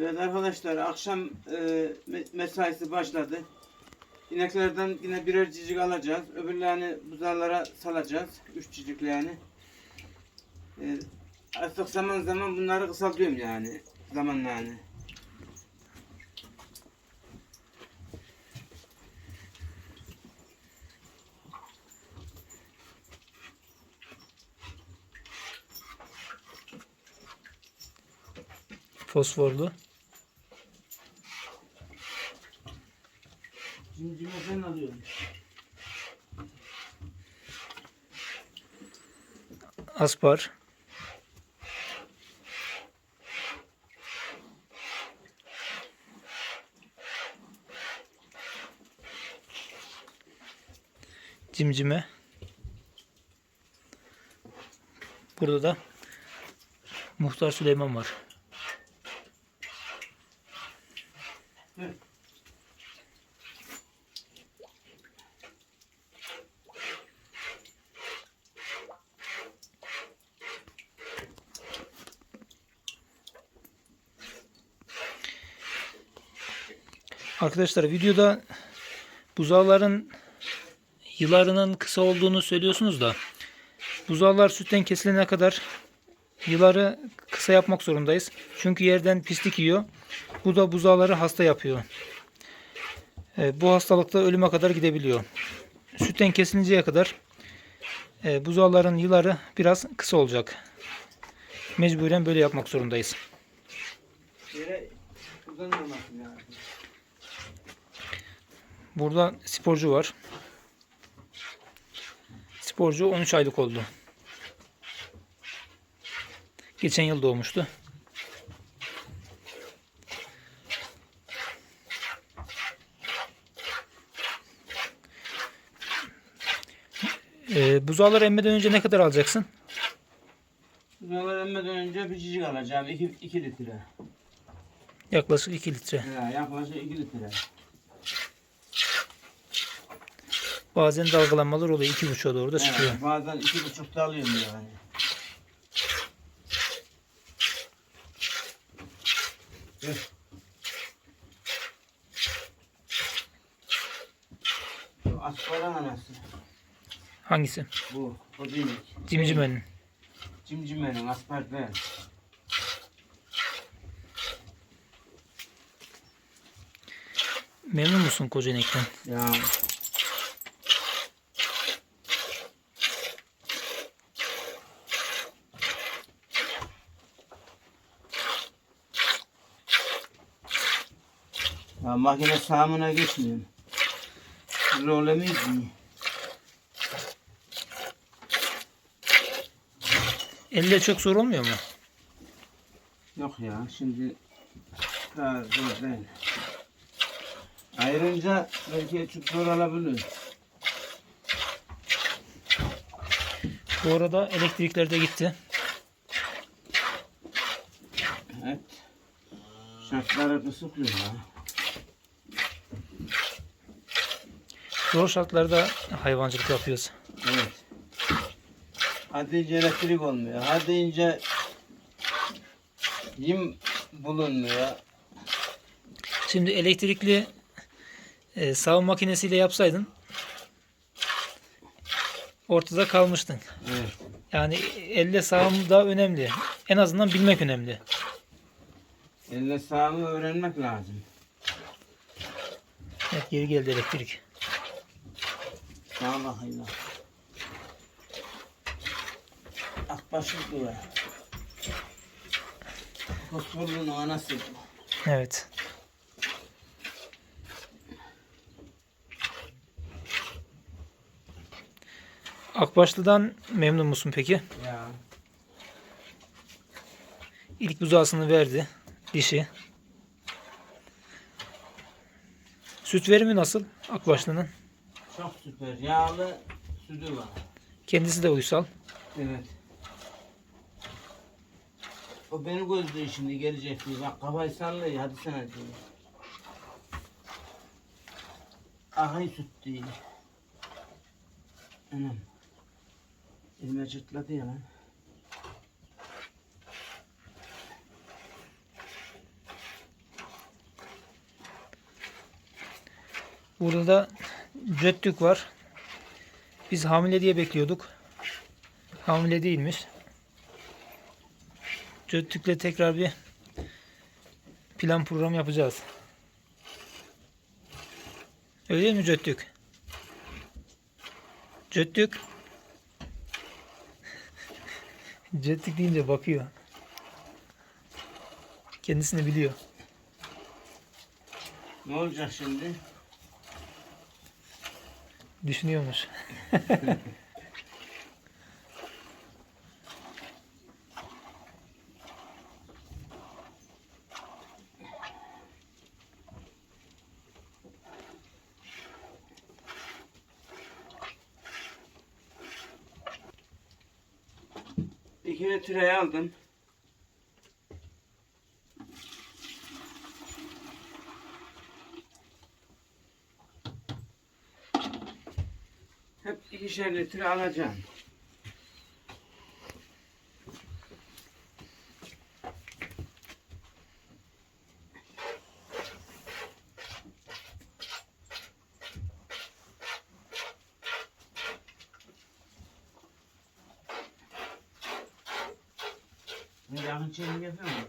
Evet arkadaşlar akşam e, me- mesaisi başladı. İneklerden yine birer cicik alacağız. Öbürlerini buzarlara salacağız. Üç cicikli yani. E, artık zaman zaman bunları kısaltıyorum yani. Zamanla yani. Fosforlu. Cimcime sen alıyorsun. Aspar. Cimcime. Burada da Muhtar Süleyman var. Arkadaşlar videoda buzağların yılarının kısa olduğunu söylüyorsunuz da buzağlar sütten kesilene kadar yıları kısa yapmak zorundayız. Çünkü yerden pislik yiyor. Bu da buzağları hasta yapıyor. E, bu hastalıkta ölüme kadar gidebiliyor. Sütten kesilinceye kadar e, buzağların yıları biraz kısa olacak. Mecburen böyle yapmak zorundayız. Yere uzanmaması lazım. Burada sporcu var. Sporcu 13 aylık oldu. Geçen yıl doğmuştu. Ee, buzağları emmeden önce ne kadar alacaksın? Buzağlar emmeden önce bir cicik alacağım. 2 litre. Yaklaşık 2 litre. Ya, yaklaşık 2 litre. Bazen dalgalanmalar oluyor. 2,5'a doğru da çıkıyor. Evet, bazen iki buçukta alıyorum yani. Evet. Şu Asparan anası. Hangisi? Bu. O değil. Cimcimenin. Cimcimenin aspartmen. Memnun musun koca inekten? Ya. Ya makine sağımına geçmiyor. Rolemiz mi? Elle çok zor olmuyor mu? Yok ya şimdi daha zor değil. Ayrıca belki çok zor olabilir. Bu arada elektrikler de gitti. Evet. Şartları kısıtlıyor ya. Zor şartlarda hayvancılık yapıyoruz. Evet. Hadi elektrik olmuyor. Hadi ince yem bulunmuyor. Şimdi elektrikli e, sağım makinesiyle yapsaydın ortada kalmıştın. Evet. Yani elle sağım da önemli. En azından bilmek önemli. Elle sağımı öğrenmek lazım. Evet geri geldi elektrik. Sağ bakayım. Akbaşın duvar. Fosforluğun anası. Evet. Akbaşlı'dan memnun musun peki? Ya. İlk buzağısını verdi. Dişi. Süt verimi nasıl Akbaşlı'nın? Çok süper. Yağlı sütü var. Kendisi de uysal. Evet. O beni gözlüyor şimdi gelecek diye. Bak kafayı sallıyor. Hadi sen hadi. Ahay süt değil. Anam. Elime çıtladı ya lan. Burada da cöttük var. Biz hamile diye bekliyorduk. Hamile değilmiş. Cöttükle tekrar bir plan program yapacağız. Öyle değil mi Cöttük? Cöttük. Cöttük deyince bakıyor. Kendisini biliyor. Ne olacak şimdi? Düşünüyormuş. İkini türeye aldım. Hep ikişer litre alacağım. Ne yakın çekim yapıyor mu?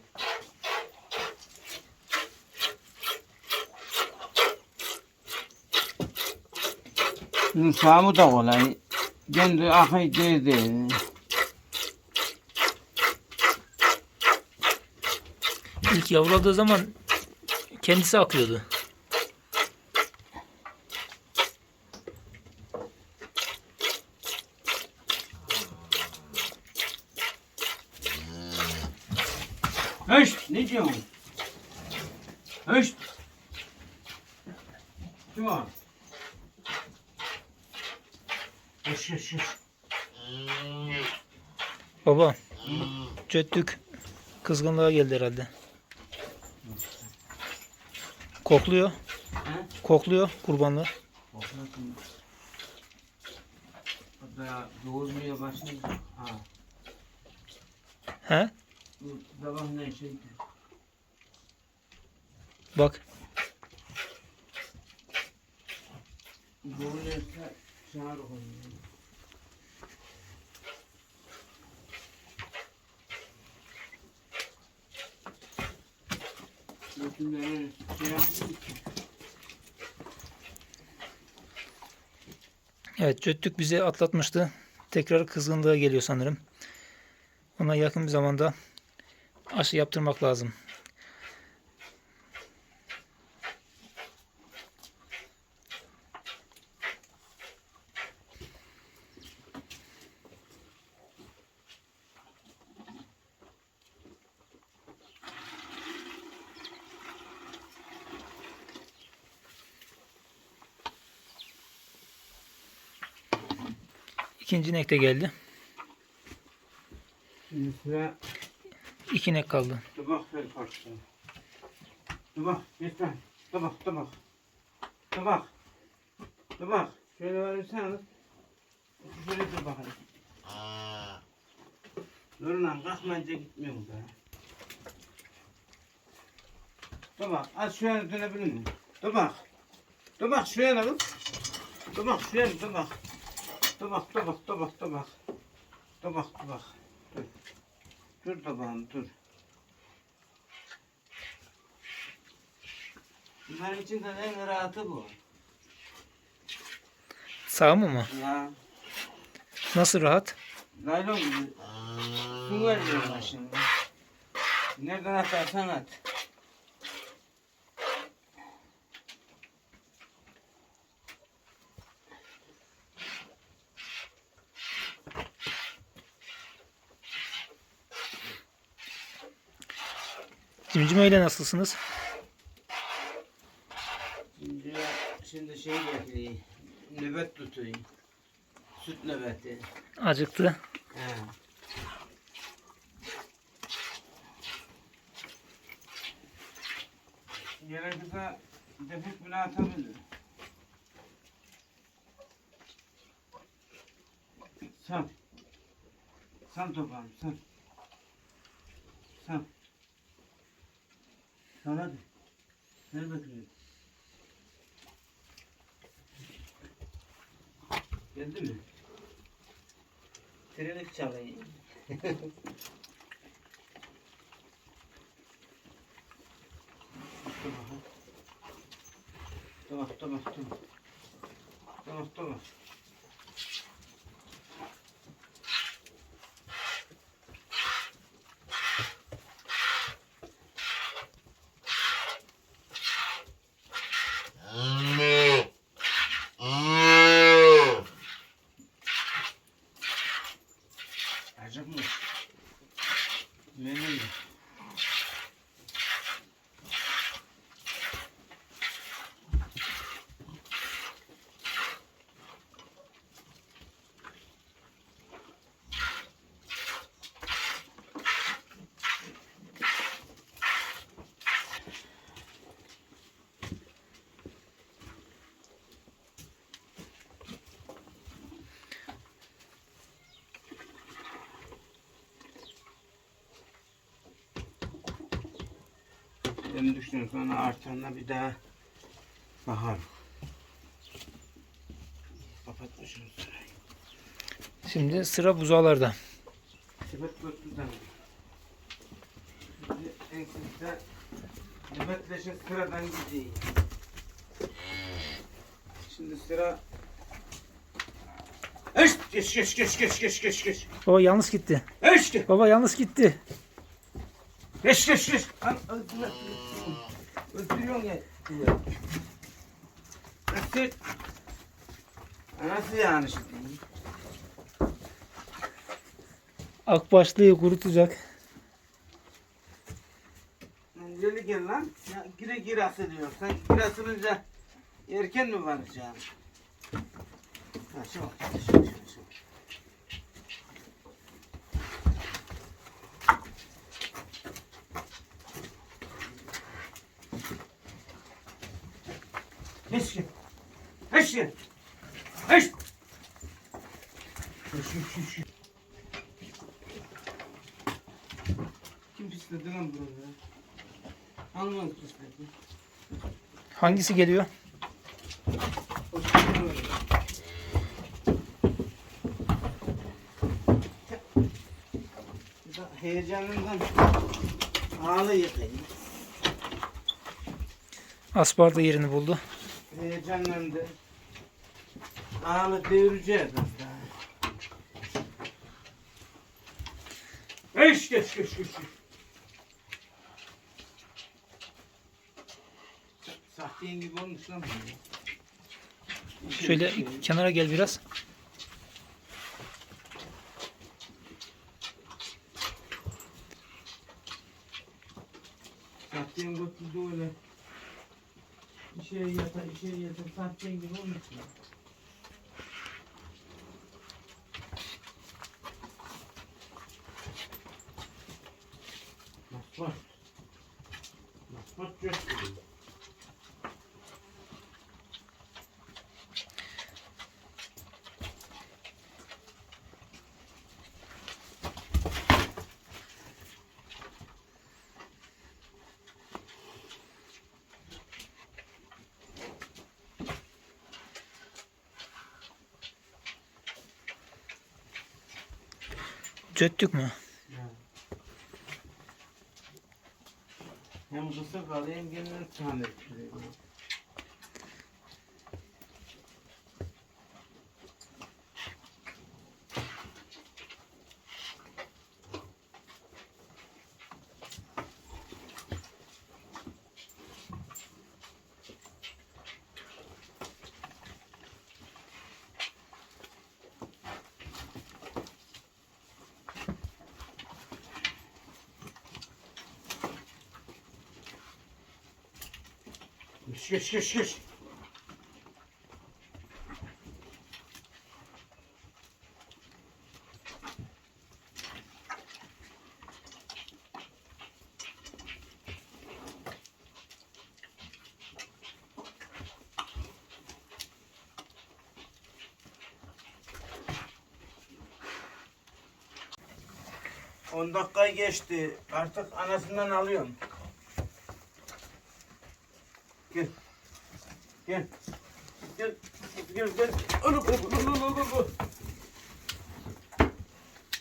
Bunun sağımı da kolay. Kendi akay değdi. İlk yavruladığı zaman kendisi akıyordu. Höşt! Ne diyorsun? Cöttük kızgınlığa geldi herhalde. Kokluyor, He? kokluyor kurbanlığı. Ha. He? Bak, onu. Şey evet cöttük bizi atlatmıştı. Tekrar kızgınlığa geliyor sanırım. Ona yakın bir zamanda aşı yaptırmak lazım. İkinci inek de geldi. Şimdi sıra İki inek kaldı. tabak ver parça. Tabak yeter. Tabak tabak. Tabak. Tabak. Şöyle verirseniz. Şöyle dur bakalım. Durun lan kalkmayınca gitmiyor bu da. Tabak az şöyle dönebilir miyim? Tabak. Tabak şöyle kız. Tabak şöyle tabak. Tabak tabak tabak tabak. Tabak tabak. Dur. Dur tabağım dur. Bunların içinde en rahatı bu. Sağ mı mı? Ya Nasıl rahat? naylon gibi. Su veriyorlar şimdi. Nereden atarsan at. Cimcime ile nasılsınız? Şimdi, şimdi şey bekliyor. Nöbet tutuyor. Süt nöbeti. Acıktı. He. Gerekirse defik bile atabilir. Sen. Sen toplam sen. Sen. Sana de. Seni bekliyorum. Geldi mi? Trilik çalayım. Tamam, tamam, tamam. Tamam, tamam. Benim düşünüyorum sonra artanla bir daha bakar. Kapatmışım sırayı. Şimdi sıra buzağlarda. Sepet götürdüm. Şimdi en kısa nöbetleşe sıradan gideyim. Şimdi sıra Eş, geç geç geç geç geç geç geç. Baba yanlış gitti. Eş geç Baba yanlış gitti. Geç geç geç. Öldürüyorsun ya. Nasıl? Nasıl yani şimdi? Akbaşlıyı kurutacak. Geri gel lan. Ya gire gire asılıyor. Sen gire asılınca erken mi varacaksın? Ha şu bak. Şu, şu, şu. Geç gel. Geç gel. Geç. Şu, şu, şu, şu. Kim pisledi lan buraları? Hangi pisledi? Hangisi geliyor? Heyecanından ağlı yıkayım. Asparda yerini buldu. Heyecanlandı. Ağlı devireceğiz az daha. Geç geç geç geç. geç. Sahtiyen gibi olmuş lan. Şöyle kenara gel biraz. Sahtiyen götürdü öyle. Bir şey yatar, bir şey yatar. Sahtiyen gibi olmuş ya. Cöttük mü? Hem kısa kalıyor hem kendini tamir ettiriyor. Geç geç geç. On dakika geçti. Artık anasından alıyorum. Gel. Gel. Gel. Gel. Alo, alo, alo, alo, alo.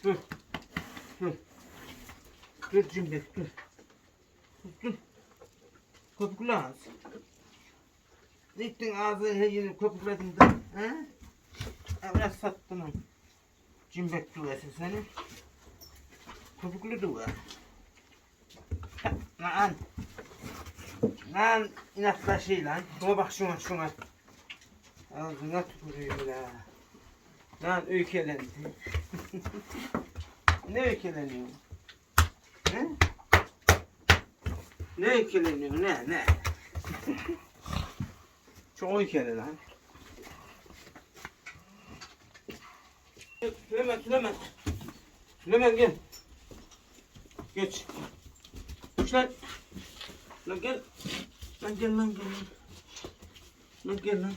Dur. Dur. Dur cimrik dur. Dur, Dur. Köpükle ağız. Gittin ağzını her yerini köpükledin de. He? Evlat sattın onu. Cimbek duvesi seni. Köpüklü duva. Lan. Lan. Şuna bak şuna şuna. Ağzına tükürüyor la. Lan öykelendi. ne öykəleniyor? Ne? Ne öykəleniyor? Ne ne? Çok öykeli lan. Süleyman Süleyman. Süleyman gel. Geç. Geç. Lan gel. Lan gel lan gel lan. Lan gel lan.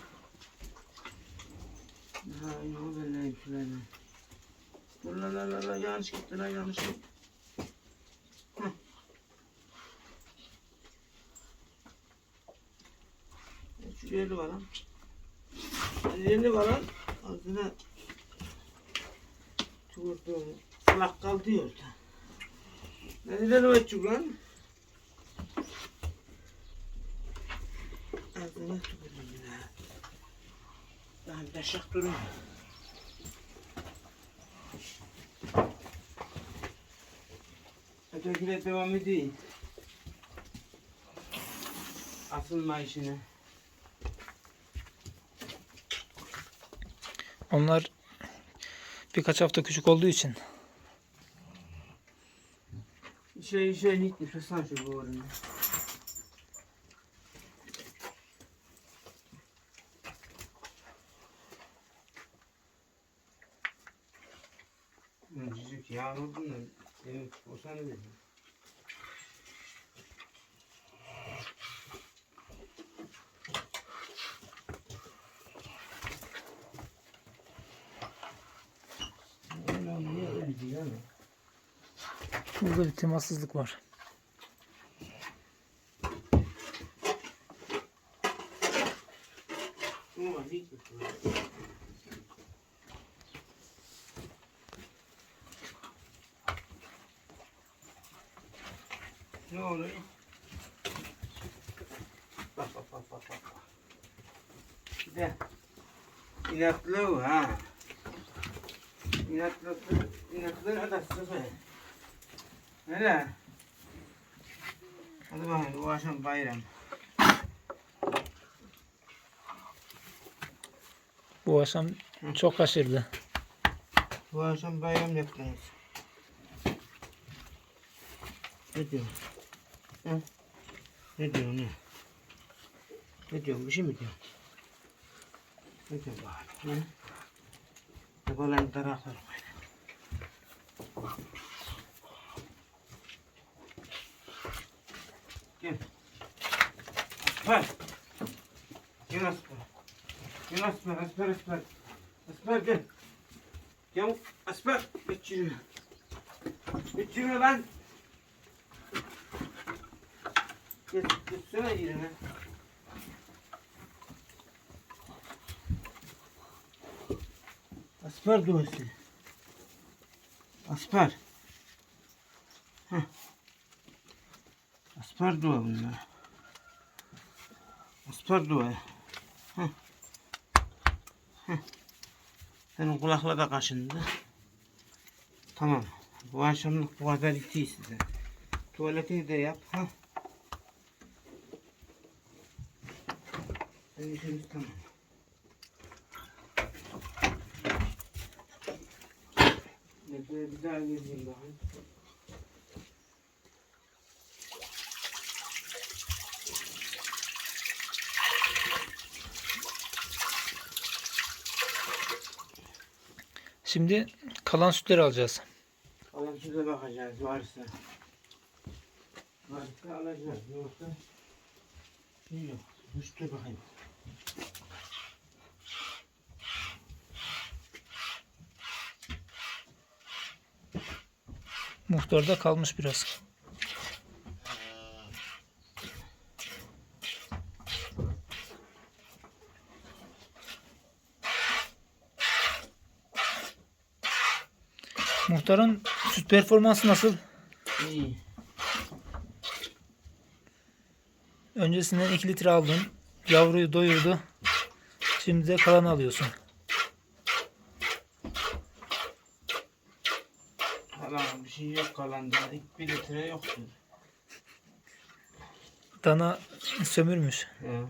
Ha yok belleyim Süleyman. Dur la la la la yanlış gitti lan yanlış gitti. Yerli var lan. Yerli var lan. Ağzına tükürdüğüm kulak kaldı. Neden o etçuk lan? Ben şak durayım. Ötekine devam edeyim. Asılma işine. Onlar birkaç hafta küçük olduğu için Şey şey gitmiş Hasan şu bu arada. Cicik yavrum da benim o sana ama? burada bir temassızlık var. Ne oluyor? Bak bak bak bak bak. Bir de inatlı ha. İnatlı, inatlı adası be. Öyle. Hadi bakalım bu akşam bayram. Bu akşam çok aşırdı. Bu akşam bayram yaptınız. Ne diyorsun? Hı? Ne diyorsun ne? Ne diyorsun bir şey mi diyorsun? Ne diyorsun bari? Hı? Babaların tarafları böyle. Gel. Asper. Gel Asper. Gel Asper, Asper, Asper. Asper gel. Gel Asper. Geç yürü. Geç yürü lan. Geç, geçsene yerine. Asper duası. Asper. Heh. Asper dua bunlar. Asper dua. Heh. Heh. Senin kulakla da kaşındı. Tamam. Bu akşamlık bu kadar itiyor size. Tuvaletini de yap. Ha? İşimiz tamam. Bekle bir daha gezeyim bakayım. Şimdi kalan sütleri alacağız. Kalan süte bakacağız varsa. Varsa alacağız. Yoksa şey yok. Üstü bakayım. muhtarda kalmış biraz. Muhtarın süt performansı nasıl? İyi. Öncesinden 2 litre aldın. Yavruyu doyurdu. Şimdi de kalan alıyorsun. Şey yok kalanda. İlk bir litre yoktur. Dana sömürmüş. He.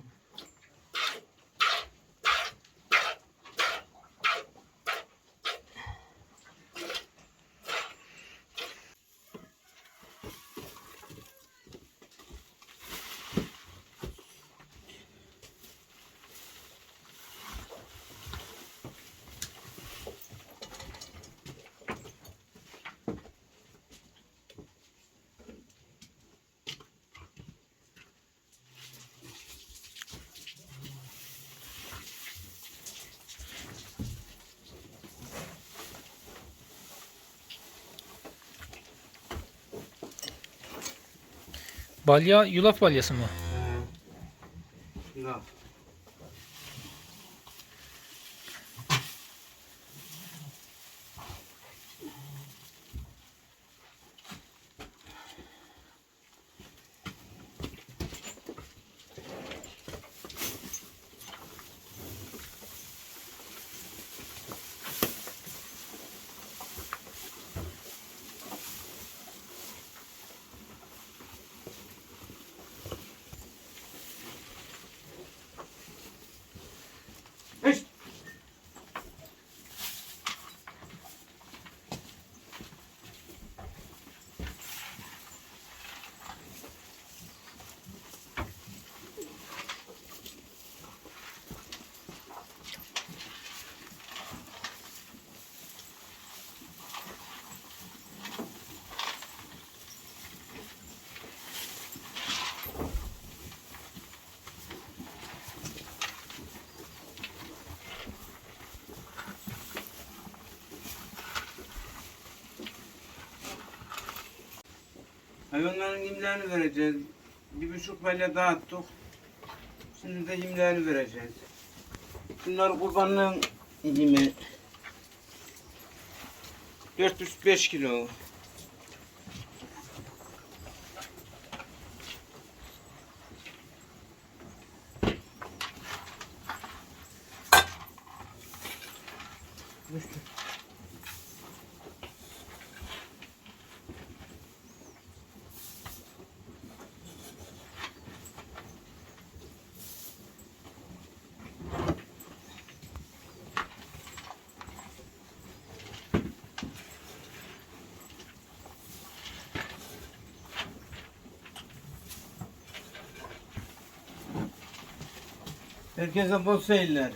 Balya yulaf balyası mı? Hayvanların yemlerini vereceğiz. Bir buçuk balya dağıttık. Şimdi de yemlerini vereceğiz. Bunlar kurbanlığın yemi. 405 kilo. Düştü. Herkese bol seyirler.